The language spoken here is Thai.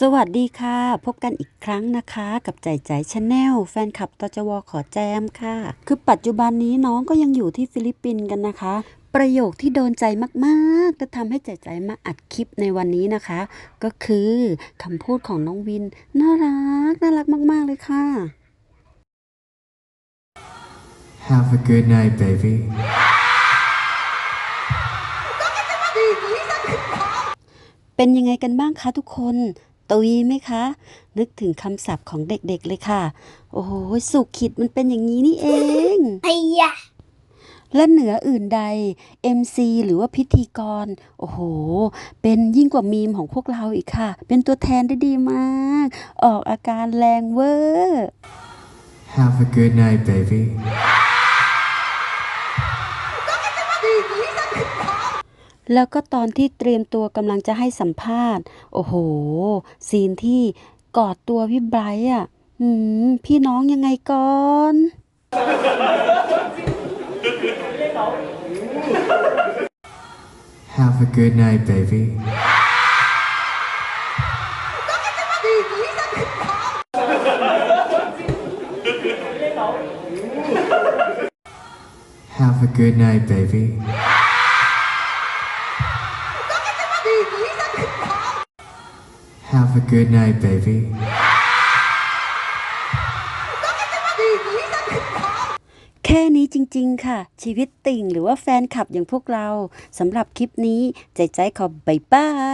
สวัสดีค่ะ พบกันอีกครั้งนะคะ กับใจใจชาแนลแฟนคลับตจวขอแจมค่ะ คือปัจจุบันนี้น้องก็ยังอยู่ที่ฟิลิปปินส์กันนะคะ ประโยคที่โดนใจมากๆและทำให้ใจใจมาอัดคลิปในวันนี้นะคะ ก็คือคำพูดของน้องวิน น่ารัก น่ารักมาก ๆ เลยค่ะ Have a good night, baby. เป็นยังไงกันบ้างคะทุกคน ตุยไหมคะ นึกถึงคำศัพท์ของเด็กๆเลยค่ะ โอ้โหสุขขิดมันเป็นอย่างนี้นี่เองไอ้ยะและเหนืออื่นใด MC หรือว่าพิธีกร โอ้โห เป็นยิ่งกว่ามีมของพวกเราอีกค่ะ เป็นตัวแทนได้ดีมาก ออกอาการแรงเวอร์ Have a good night, baby. แล้วก็ตอนที่เตรียมตัวกำลังจะให้สัมภาษณ์ โอ้โห ซีนที่กอดตัวพี่ไบรท์อะพี่น้องยังไงก่อน Have a good night, baby. Have a good night, baby. Have a good night, baby. แค่นี้จริง ๆ ค่ะ ชีวิตติ่งหรือว่าแฟนคลับอย่างพวกเราสำหรับคลิปนี้ ใจใจขอบายบาย